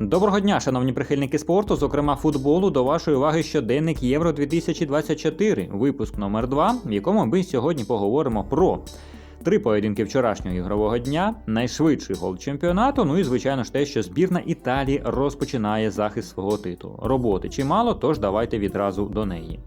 Доброго дня, шановні прихильники спорту, зокрема футболу, до вашої уваги щоденник Євро 2024, випуск номер 2 в якому ми сьогодні поговоримо про три поєдинки вчорашнього ігрового дня, найшвидший гол чемпіонату. Ну і звичайно ж те, що збірна Італії розпочинає захист свого титулу. Роботи чимало, тож давайте відразу до неї.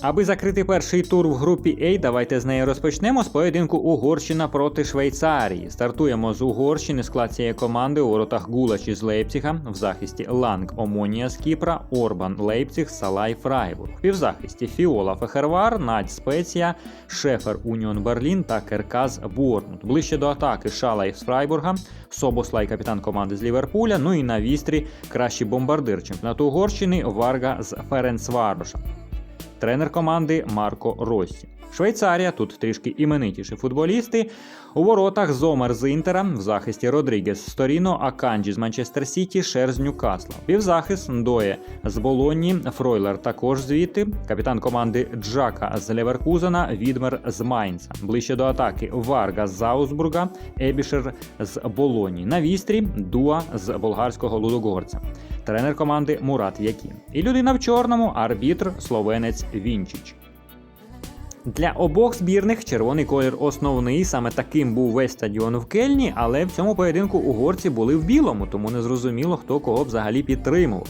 Аби закрити перший тур в групі А, давайте з неї розпочнемо з поєдинку Угорщина проти Швейцарії. Стартуємо з Угорщини. Склад цієї команди у воротах Гулач із Лейпціга, в захисті Ланг Омонія з Кіпра, Орбан Лейпціг, Салай Фрайбург. В півзахисті Фіола Фехервар, Надь Спеція, Шефер Уніон Берлін та Керказ Борнут. Ближче до атаки Шалай з Фрайбурга, Собослай капітан команди з Ліверпуля. Ну і на вістрі кращий бомбардир чемпіонату Угорщини Варга з Ференцвароша тренер команди Марко Россі. Швейцарія тут трішки іменитіші футболісти. У воротах Зомер з Інтера, в захисті Родрігес з Торіно, Аканджі з Манчестер Сіті, Шер з Ньюкасла. Півзахист Ндоє з Болонні, Фройлер також звідти. Капітан команди Джака з Леверкузена, Відмер з Майнца. Ближче до атаки Варга з Заусбурга, Ебішер з Болоні. На вістрі Дуа з болгарського Лудогорця. Тренер команди Мурат Якін. І людина в чорному арбітр словенець Вінчич. Для обох збірних червоний колір основний, саме таким був весь стадіон в Кельні, але в цьому поєдинку угорці були в білому, тому не зрозуміло, хто кого взагалі підтримував.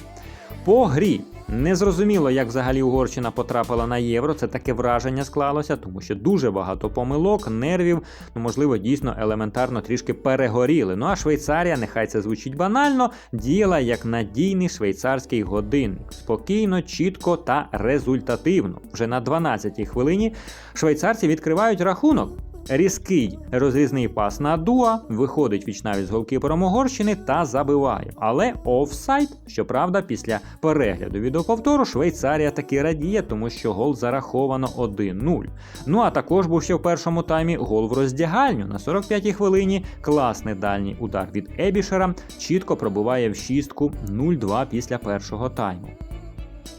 По грі незрозуміло, як взагалі Угорщина потрапила на євро. Це таке враження склалося, тому що дуже багато помилок, нервів, ну можливо, дійсно елементарно трішки перегоріли. Ну а Швейцарія, нехай це звучить банально, діяла як надійний швейцарський годинник. Спокійно, чітко та результативно. Вже на 12-й хвилині швейцарці відкривають рахунок. Різкий розрізний пас на Дуа виходить вічнавість з голкіпером Угорщини та забиває. Але офсайд, щоправда, після перегляду відеоповтору Швейцарія таки радіє, тому що гол зараховано 1-0. Ну а також був ще в першому таймі гол в роздягальню. На 45-й хвилині класний дальній удар від Ебішера чітко пробиває в шістку 0-2 після першого тайму.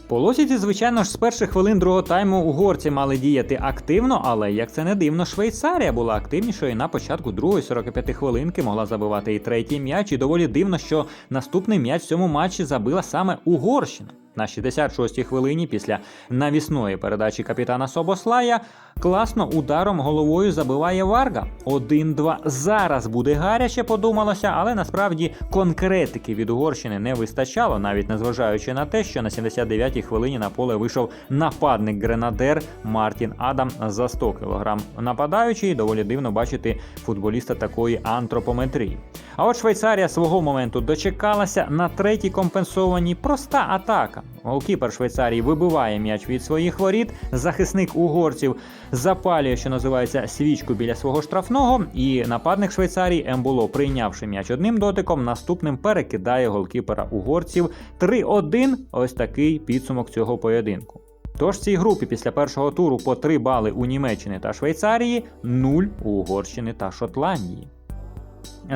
По лосіці, звичайно ж, з перших хвилин другого тайму угорці мали діяти активно, але як це не дивно, Швейцарія була активнішою на початку другої 45 хвилинки могла забивати і третій м'яч. І доволі дивно, що наступний м'яч в цьому матчі забила саме Угорщина. На 66-й хвилині після навісної передачі капітана Собослая класно ударом головою забиває Варга. 1-2. Зараз буде гаряче, подумалося, але насправді конкретики від Угорщини не вистачало, навіть незважаючи на те, що на 79-й хвилині на поле вийшов нападник Гренадер Мартін Адам за 100 кг нападаючий. Доволі дивно бачити футболіста такої антропометрії. А от Швейцарія свого моменту дочекалася на третій компенсованій проста атака. Голкіпер Швейцарії вибиває м'яч від своїх воріт. Захисник угорців запалює, що називається, свічку біля свого штрафного. І нападник Швейцарії Ембуло, прийнявши м'яч одним дотиком, наступним перекидає голкіпера угорців 3-1. Ось такий підсумок цього поєдинку. Тож цій групі після першого туру по 3 бали у Німеччини та Швейцарії, 0 у Угорщини та Шотландії.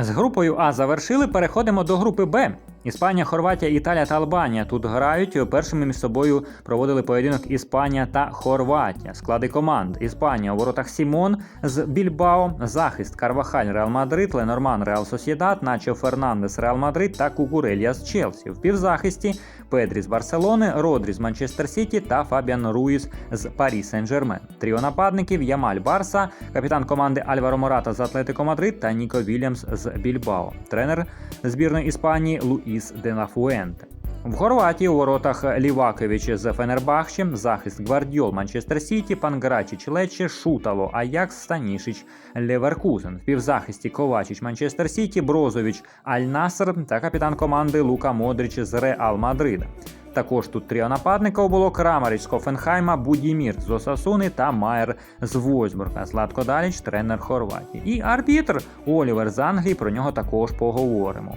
З групою А завершили. Переходимо до групи Б. Іспанія, Хорватія, Італія та Албанія тут грають. Першими між собою проводили поєдинок Іспанія та Хорватія. Склади команд: Іспанія у воротах Сімон з Більбао, захист Карвахаль Реал Мадрид, Ленорман Реал Сосєдат, Начо Фернандес Реал Мадрид та Кукурелья з Челсі. В півзахисті Педрі з Барселони, Родрі з Манчестер Сіті та Фабіан Руїс з Парі Сен-Жермен. Тріо нападників Ямаль Барса, капітан команди Альваро Мората з Атлетико Мадрид та Ніко Вільямс з Більбао. Тренер збірної Іспанії Луїс Денафуенте. В Хорватії у воротах Лівакович з Фенербахче, захист Гвардіол Манчестер Сіті, Панграчіч Лече, Шутало, Аякс Станішич Леверкузен. В півзахисті Ковачіч Манчестер Сіті, Брозович Аль Наср та капітан команди Лука Модрич з Реал Мадрида. Також тут тріо нападника було Крамарич з Хофенхайма, Будімір з Осасуни та Майер з Войсбурга. Златко Даліч, тренер Хорватії. І арбітр Олівер з Англії. Про нього також поговоримо.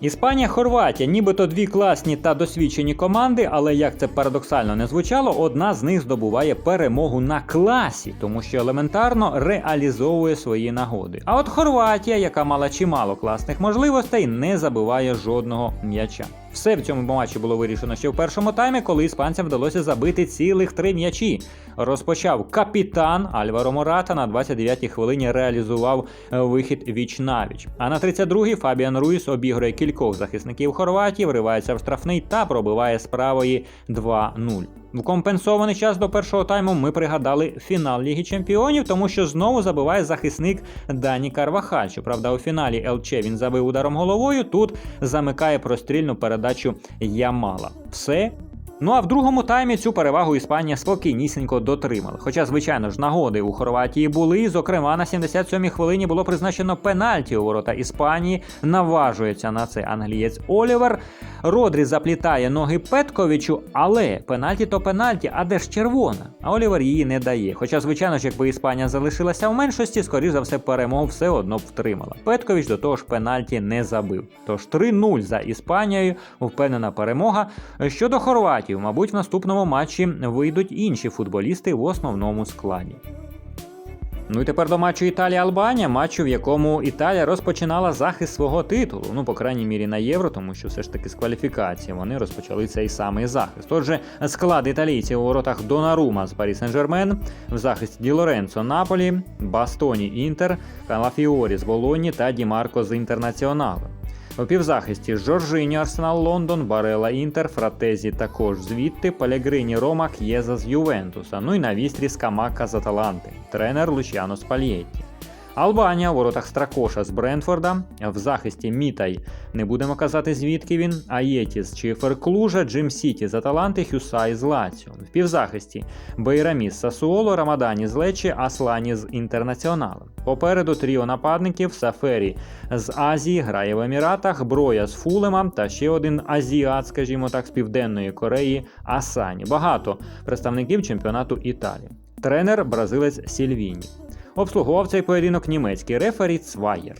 Іспанія, Хорватія, нібито дві класні та досвідчені команди, але як це парадоксально не звучало, одна з них здобуває перемогу на класі, тому що елементарно реалізовує свої нагоди. А от Хорватія, яка мала чимало класних можливостей, не забиває жодного м'яча. Все в цьому матчі було вирішено ще в першому таймі, коли іспанцям вдалося забити цілих три м'ячі. Розпочав капітан Альваро Мората на 29-й хвилині реалізував е, вихід віч навіч. А на 32-й Фабіан Руїс обігрує кількох захисників Хорватії, вривається в штрафний та пробиває з правої 2-0. В компенсований час до першого тайму ми пригадали фінал Ліги Чемпіонів, тому що знову забиває захисник Дані Карвахаль. Щоправда, у фіналі ЛЧ він забив ударом головою. Тут замикає прострільну передачу Ямала. Все. Ну а в другому таймі цю перевагу Іспанія спокійнісінько дотримала. Хоча, звичайно ж, нагоди у Хорватії були. Зокрема, на 77-й хвилині було призначено пенальті у ворота Іспанії. Наважується на це англієць Олівер. Родрі заплітає ноги Петковичу, але пенальті то пенальті, а де ж червона? А Олівер її не дає. Хоча, звичайно ж, якби Іспанія залишилася в меншості, скоріш за все, перемогу все одно б втримала. Петкович до того ж пенальті не забив. Тож 3-0 за Іспанією, впевнена перемога. Щодо Хорватії, мабуть, в наступному матчі вийдуть інші футболісти в основному складі. Ну і тепер до матчу Італія-Албанія, матчу, в якому Італія розпочинала захист свого титулу. Ну, по крайній мірі на євро, тому що все ж таки з кваліфікації вони розпочали цей самий захист. Отже, склад італійців у воротах Донарума з Парі Сен-Жермен, в захисті Ді Лоренцо Наполі, Бастоні Інтер, Калафіорі з Болоні та Ді Марко з Інтернаціоналу. У півзахисті Жоржині Арсенал Лондон, Барела Інтер, Фратезі також звідти, Пелегрині Рома, К'єза з Ювентуса. Ну і на вістрі Скамака з Аталанти, тренер Лучіано Спальєтті. Албанія у воротах Стракоша з Брентфорда, в захисті Мітай. Не будемо казати звідки він. Аєтіс чи Ферклужа, Джим Сіті з Аталанти, Хюсай з Лаціо. В півзахисті Бейрамі з Сасуоло, Рамадані з Лечі, Аслані з Інтернаціоналом. Попереду тріо нападників Сафері з Азії, грає в Еміратах, Броя з Фулема та ще один азіат, скажімо так, з Південної Кореї Асані. Багато представників чемпіонату Італії. Тренер бразилець Сільвіні. Обслуговував цей поєдинок німецький рефері Цваєр.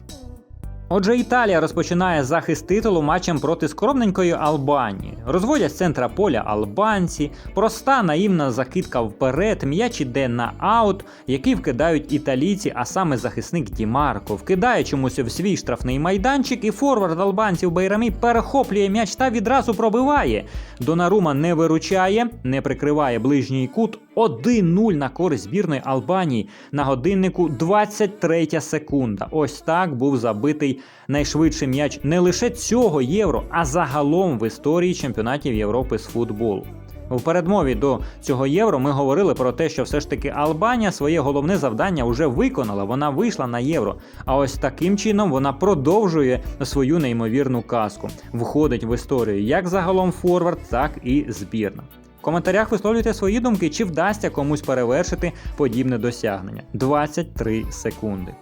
Отже, Італія розпочинає захист титулу матчем проти скромненької Албанії. Розводять з центра поля албанці, проста наївна закидка вперед, м'яч іде на аут, який вкидають італійці, а саме захисник Дімарко. Вкидає чомусь в свій штрафний майданчик, і форвард албанців Байрамі перехоплює м'яч та відразу пробиває. Донарума не виручає, не прикриває ближній кут. 1-0 на користь збірної Албанії на годиннику 23 секунда. Ось так був забитий найшвидший м'яч не лише цього євро, а загалом в історії чемпіонатів Європи з футболу. У передмові до цього євро ми говорили про те, що все ж таки Албанія своє головне завдання вже виконала. Вона вийшла на євро. А ось таким чином вона продовжує свою неймовірну казку. Входить в історію як загалом форвард, так і збірна. В коментарях висловлюйте свої думки, чи вдасться комусь перевершити подібне досягнення. 23 секунди.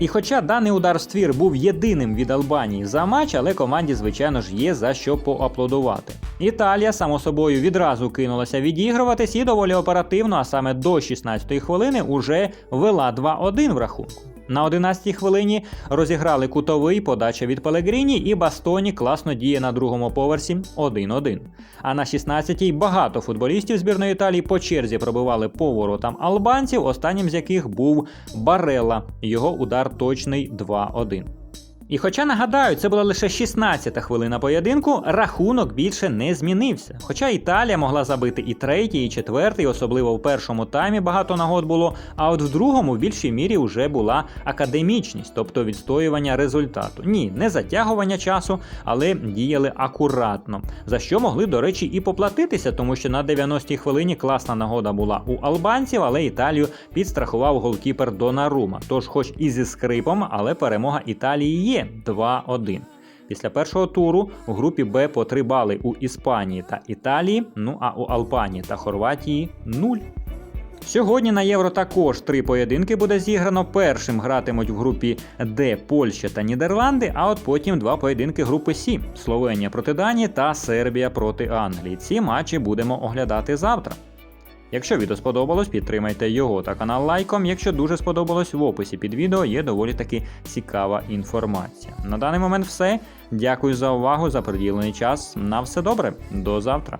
І хоча даний удар в ствір був єдиним від Албанії за матч, але команді, звичайно ж, є за що поаплодувати. Італія, само собою, відразу кинулася відігруватись і доволі оперативно, а саме до 16-ї хвилини, уже вела 2-1 в рахунку. На 11-й хвилині розіграли кутовий подача від Пелегріні, і Бастоні класно діє на другому поверсі 1-1. А на 16-й багато футболістів збірної Італії по черзі пробивали по воротам албанців, останнім з яких був Барелла. Його удар точний 2-1. І хоча нагадаю, це була лише 16-та хвилина поєдинку, рахунок більше не змінився. Хоча Італія могла забити і третій, і четвертий, особливо в першому таймі багато нагод було. А от в другому в більшій мірі вже була академічність, тобто відстоювання результату. Ні, не затягування часу, але діяли акуратно. За що могли, до речі, і поплатитися, тому що на 90-й хвилині класна нагода була у албанців, але Італію підстрахував голкіпер Донарума. Тож, хоч і зі скрипом, але перемога Італії є. 2-1. Після першого туру у групі Б по 3 бали у Іспанії та Італії, ну а у Албанії та Хорватії 0. Сьогодні на Євро також три поєдинки буде зіграно. Першим гратимуть в групі Д Польща та Нідерланди, а от потім два поєдинки групи С Словенія проти Данії та Сербія проти Англії. Ці матчі будемо оглядати завтра. Якщо відео сподобалось, підтримайте його та канал лайком. Якщо дуже сподобалось, в описі під відео є доволі таки цікава інформація. На даний момент все. Дякую за увагу, за приділений час. На все добре, до завтра.